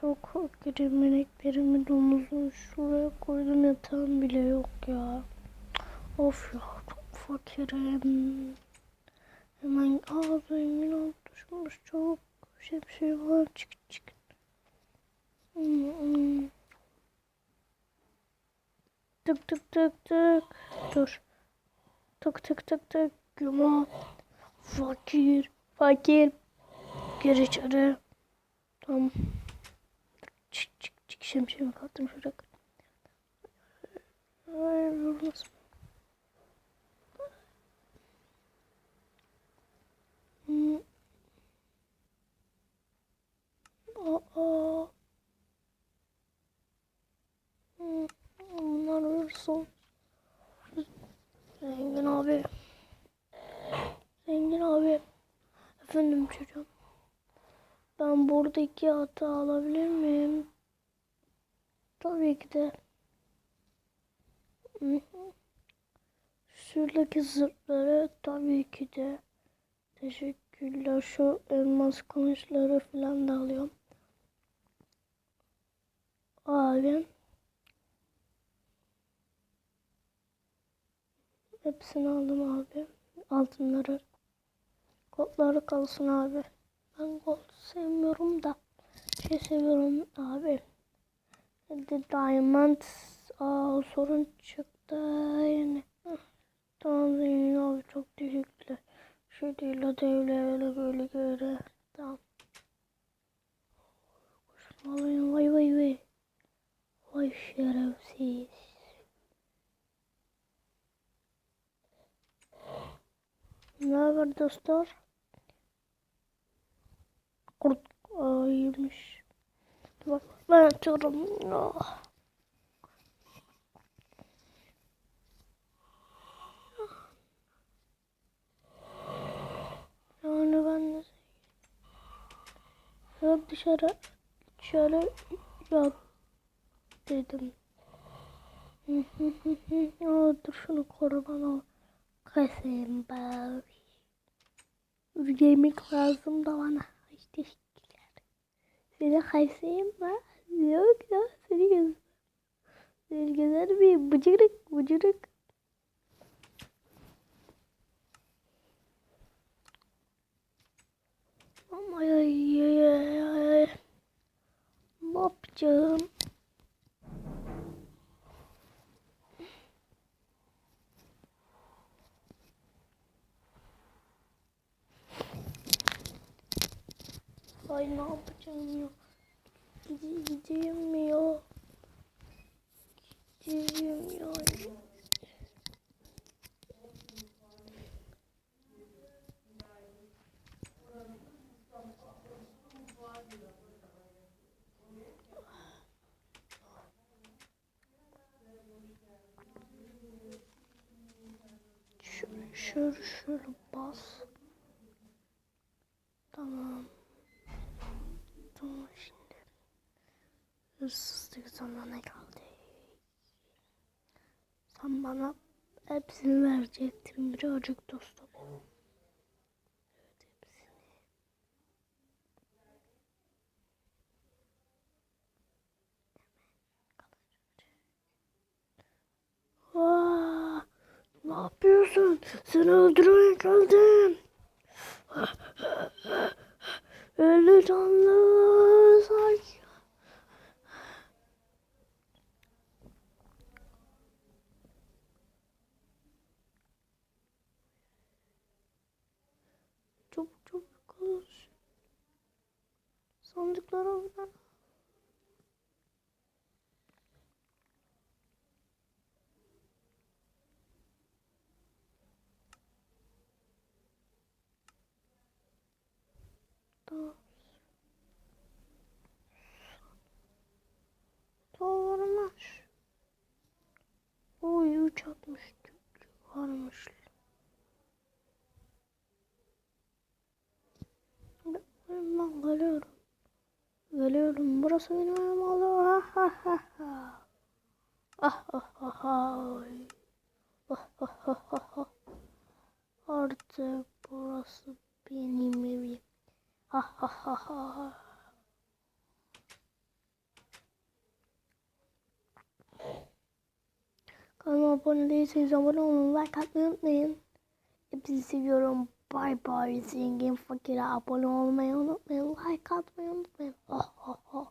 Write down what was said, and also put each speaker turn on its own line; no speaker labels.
Çok fakirim ineklerimi domuzu şuraya koydum yatağım bile yok ya. Of ya çok fakirim. Hemen zengin ol düşmüş çok bir şey var çık çık. Tık tık tık tık. Dur. Tık tık tık tık. Yuma. Fakir. Fakir. Gir içeri. Tamam. Çık şemsiyemi kattım şuraya. Ay vurmasın. Aa. Bunlar hırsız. Zengin abi. Zengin abi. Efendim çocuğum. Ben buradaki atı alabilir miyim? Tabii ki de. Şuradaki zırhları tabii ki de. Teşekkürler. Şu elmas kılıçları falan da alıyorum. Abi. Hepsini aldım abi. Altınları. Kodları kalsın abi. Ben gold sevmiyorum da şey seviyorum abi. The Diamond Aa, sorun çıktı. Heh, Tamam zengin abi çok teşekkürler. Şey değil hadi öyle öyle böyle göre. Tamam. Koşmalıyım vay vay vay. Vay şerefsiz. Ne haber dostlar? Kurt ayıymış. Bak ben atıyorum. Oh. Yani ben de Yok dışarı dışarı yat dedim. Aa, dur şunu kurban ol. Kasım bari. Yemek lazım da bana. Teşekkürler. Seni kaysayım mı? Yok ya seni göz. Seni güzel bir bıcırık bıcırık. Ay ay ay ay ay. Ne yapacağım? Ay ne yapacağım ya? Gide- Gideyim mi ya? Gideyim ya. Şöyle şöyle şöyle bas. Tamam. Tamam şimdi. Hırsızlık zamanı kaldı. Sen bana hepsini verecektin birazcık dostum. Aa, ne yapıyorsun? Seni öldürmeye geldim. Ölü canlı Çabuk çabuk konuş. Sandıklara bırak. Tamam. Doğrumuş. Oy 360 varmış. ölüyorum. Ölüyorum. Burası benim evim oldu. Ha ha ha ha. Ah ah ah ay. Ah ah ah ah ah. Artık burası benim evim. Ha ha ha ha. Kanalıma abone değilseniz abone olun. Like atmayı unutmayın. Hepinizi seviyorum. Bye bye. Zengin fakire abone olmayı unutmayın. Like atmayı unutmayın. Oh, oh.